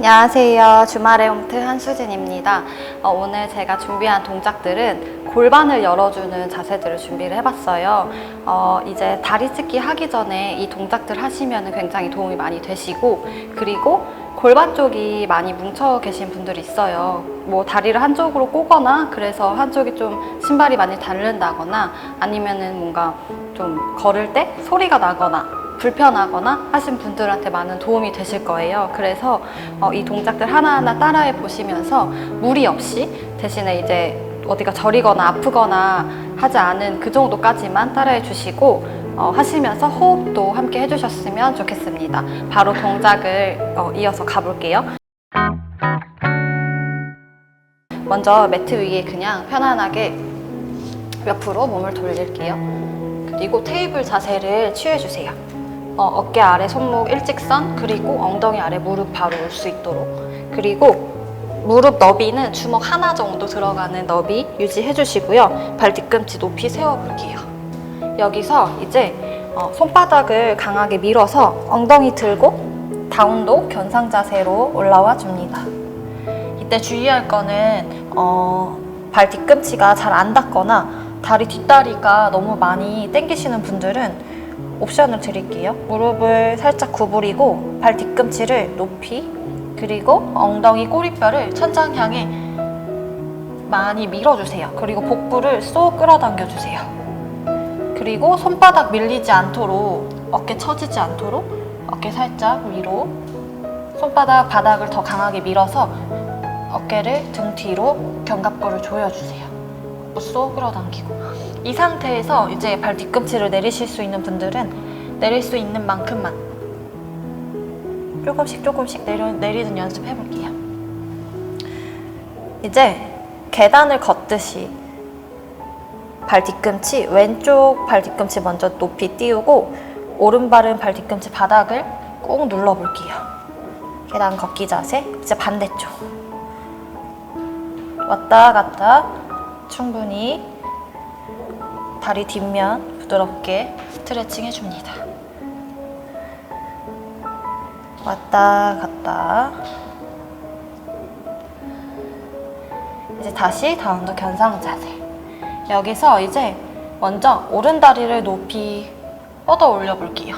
안녕하세요. 주말의 홈트 한수진입니다. 어, 오늘 제가 준비한 동작들은 골반을 열어주는 자세들을 준비를 해봤어요. 어, 이제 다리 찢기 하기 전에 이 동작들 하시면 굉장히 도움이 많이 되시고, 그리고 골반 쪽이 많이 뭉쳐 계신 분들이 있어요. 뭐 다리를 한쪽으로 꼬거나 그래서 한쪽이 좀 신발이 많이 닳는다거나 아니면은 뭔가 좀 걸을 때 소리가 나거나 불편하거나 하신 분들한테 많은 도움이 되실 거예요. 그래서 어, 이 동작들 하나하나 따라해 보시면서 무리 없이 대신에 이제 어디가 저리거나 아프거나 하지 않은 그 정도까지만 따라해 주시고 어, 하시면서 호흡도 함께 해주셨으면 좋겠습니다. 바로 동작을 어, 이어서 가볼게요. 먼저 매트 위에 그냥 편안하게 옆으로 몸을 돌릴게요. 그리고 테이블 자세를 취해주세요. 어, 어깨 아래 손목 일직선 그리고 엉덩이 아래 무릎 바로 올 수 있도록. 그리고 무릎 너비는 주먹 하나 정도 들어가는 너비 유지해 주시고요. 발 뒤꿈치 높이 세워 볼게요. 여기서 이제 어, 손바닥을 강하게 밀어서 엉덩이 들고 다운독 견상 자세로 올라와 줍니다. 이때 주의할 거는 어, 발 뒤꿈치가 잘 안 닿거나 다리 뒷다리가 너무 많이 당기시는 분들은 옵션을 드릴게요. 무릎을 살짝 구부리고 발 뒤꿈치를 높이 그리고 엉덩이 꼬리뼈를 천장 향해 많이 밀어주세요. 그리고 복부를 쏙 끌어당겨 주세요. 그리고 손바닥 밀리지 않도록 어깨 처지지 않도록 어깨 살짝 위로 손바닥 바닥을 더 강하게 밀어서 어깨를 등 뒤로 견갑골을 조여주세요. 쏙 끌어당기고 이 상태에서 이제 발 뒤꿈치를 내리실 수 있는 분들은 내릴 수 있는 만큼만 조금씩 조금씩 내려, 내리는 연습 해볼게요. 이제 계단을 걷듯이 발 뒤꿈치 왼쪽 발 뒤꿈치 먼저 높이 띄우고 오른발은 발 뒤꿈치 바닥을 꾹 눌러볼게요. 계단 걷기 자세 이제 반대쪽 왔다 갔다 충분히 다리 뒷면 부드럽게 스트레칭 해줍니다. 왔다 갔다. 이제 다시 다운도 견상 자세. 여기서 이제 먼저 오른 다리를 높이 뻗어 올려 볼게요.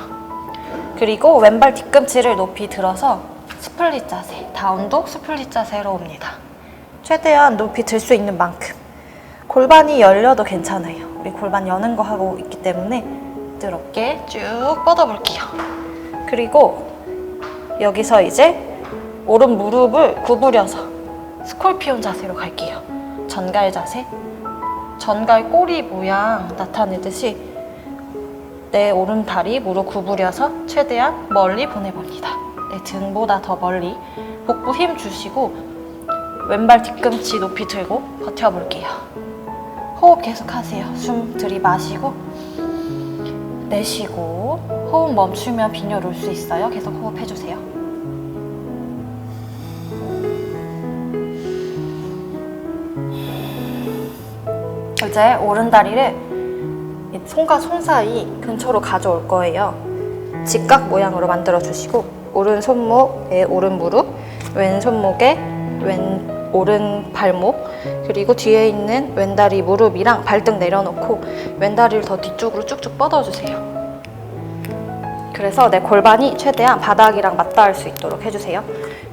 그리고 왼발 뒤꿈치를 높이 들어서 스플릿 자세, 다운독 스플릿 자세로 옵니다. 최대한 높이 들 수 있는 만큼. 골반이 열려도 괜찮아요. 우리 골반 여는 거 하고 있기 때문에 부드럽게 쭉 뻗어볼게요. 그리고 여기서 이제 오른 무릎을 구부려서 스콜피온 자세로 갈게요. 전갈 자세. 전갈 꼬리 모양 나타내듯이 내 오른 다리 무릎 구부려서 최대한 멀리 보내봅니다. 내 등보다 더 멀리 복부 힘 주시고 왼발 뒤꿈치 높이 들고 버텨볼게요. 호흡 계속 하세요. 숨 들이마시고 내쉬고 호흡 멈추면 빈혈 올 수 있어요. 계속 호흡해 주세요. 이제 오른 다리를 이 손과 손 사이 근처로 가져올 거예요. 직각 모양으로 만들어 주시고 오른 손목에 오른 무릎, 왼 손목에 왼 오른 발목 그리고 뒤에 있는 왼다리 무릎이랑 발등 내려놓고 왼다리를 더 뒤쪽으로 쭉쭉 뻗어주세요. 그래서 내 골반이 최대한 바닥이랑 맞닿을 수 있도록 해주세요.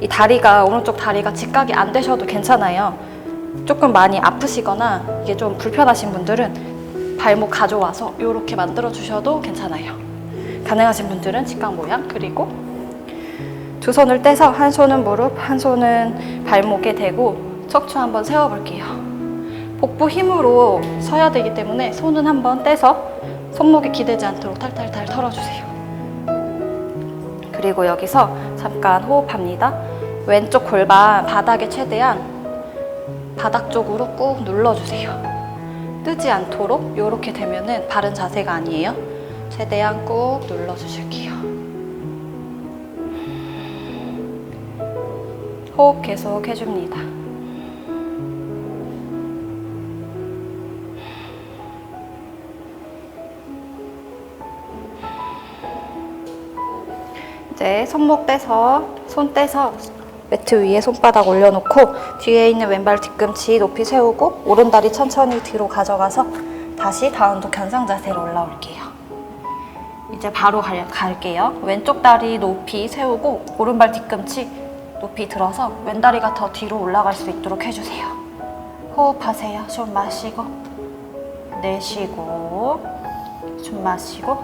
이 다리가 오른쪽 다리가 직각이 안 되셔도 괜찮아요. 조금 많이 아프시거나 이게 좀 불편하신 분들은 발목 가져와서 이렇게 만들어 주셔도 괜찮아요. 가능하신 분들은 직각 모양 그리고 두 손을 떼서 한 손은 무릎, 한 손은 발목에 대고 척추 한번 세워볼게요. 복부 힘으로 서야 되기 때문에 손은 한번 떼서 손목에 기대지 않도록 탈탈탈 털어주세요. 그리고 여기서 잠깐 호흡합니다. 왼쪽 골반 바닥에 최대한 바닥 쪽으로 꾹 눌러주세요. 뜨지 않도록 이렇게 되면은 바른 자세가 아니에요. 최대한 꾹 눌러주실게요. 호흡 계속 해줍니다. 이제 손목 떼서 손 떼서 매트 위에 손바닥 올려놓고 뒤에 있는 왼발 뒤꿈치 높이 세우고 오른다리 천천히 뒤로 가져가서 다시 다운도 견상 자세로 올라올게요. 이제 바로 갈, 갈게요. 왼쪽 다리 높이 세우고 오른발 뒤꿈치 높이 들어서 왼다리가 더 뒤로 올라갈 수 있도록 해주세요. 호흡하세요. 숨 마시고 내쉬고 숨 마시고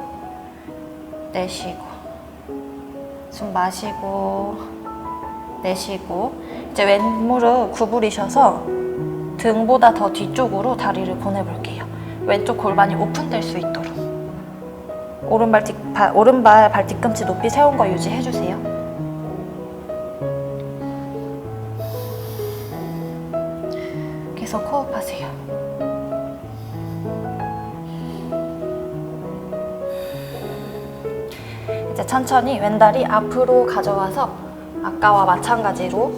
내쉬고 숨 마시고 내쉬고 이제 왼무릎 구부리셔서 등보다 더 뒤쪽으로 다리를 보내볼게요. 왼쪽 골반이 오픈될 수 있도록 오른발 뒤, 발, 오른발 발 뒤꿈치 높이 세운 거 유지해주세요. 계속 호흡하세요. 이제 천천히 왼다리 앞으로 가져와서 아까와 마찬가지로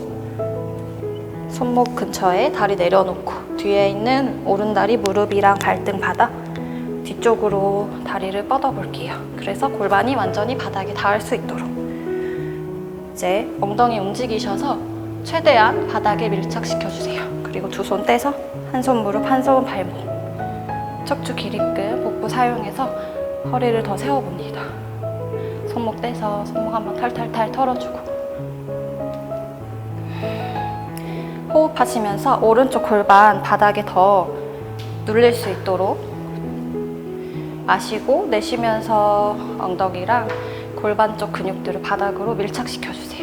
손목 근처에 다리 내려놓고 뒤에 있는 오른다리 무릎이랑 발등 바닥 뒤쪽으로 다리를 뻗어 볼게요. 그래서 골반이 완전히 바닥에 닿을 수 있도록 이제 엉덩이 움직이셔서 최대한 바닥에 밀착시켜 주세요. 그리고 두 손 떼서 한 손 무릎, 한 손 발목 척추 기립근 복부 사용해서 허리를 더 세워봅니다. 손목 떼서 손목 한번 탈탈탈 털어주고 호흡하시면서 오른쪽 골반 바닥에 더 눌릴 수 있도록 마시고 내쉬면서 엉덩이랑 골반 쪽 근육들을 바닥으로 밀착시켜 주세요.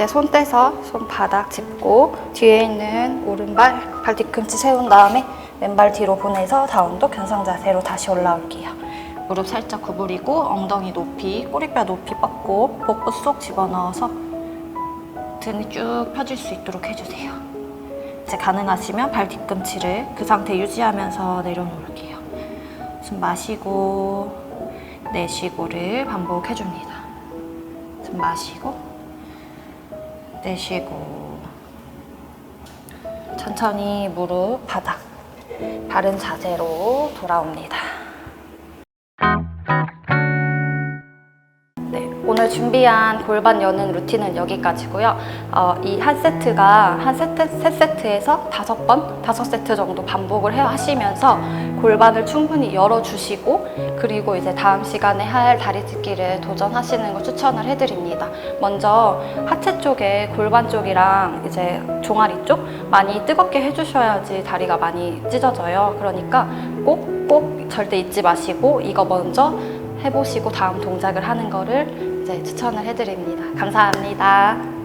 이제 손 떼서 손바닥 짚고 뒤에 있는 오른발 발 뒤꿈치 세운 다음에 왼발 뒤로 보내서 다운도 견상 자세로 다시 올라올게요. 무릎 살짝 구부리고 엉덩이 높이 꼬리뼈 높이 뻗고 복부 쏙 집어넣어서 등이 쭉 펴질 수 있도록 해주세요. 이제 가능하시면 발 뒤꿈치를 그 상태 유지하면서 내려놓을게요. 숨 마시고 내쉬고를 반복해줍니다. 숨 마시고 내쉬고 천천히 무릎 바닥 바른 자세로 돌아옵니다. 준비한 골반 여는 루틴은 여기까지고요. 어, 이 한 세트가 한 세트, 세 세트에서 다섯 번, 다섯 세트 정도 반복을 해 하시면서 골반을 충분히 열어주시고 그리고 이제 다음 시간에 할 다리 찢기를 도전하시는 걸 추천을 해드립니다. 먼저 하체 쪽에 골반 쪽이랑 이제 종아리 쪽 많이 뜨겁게 해주셔야지 다리가 많이 찢어져요. 그러니까 꼭, 꼭 절대 잊지 마시고 이거 먼저 해보시고 다음 동작을 하는 거를 이제 추천을 해드립니다. 감사합니다.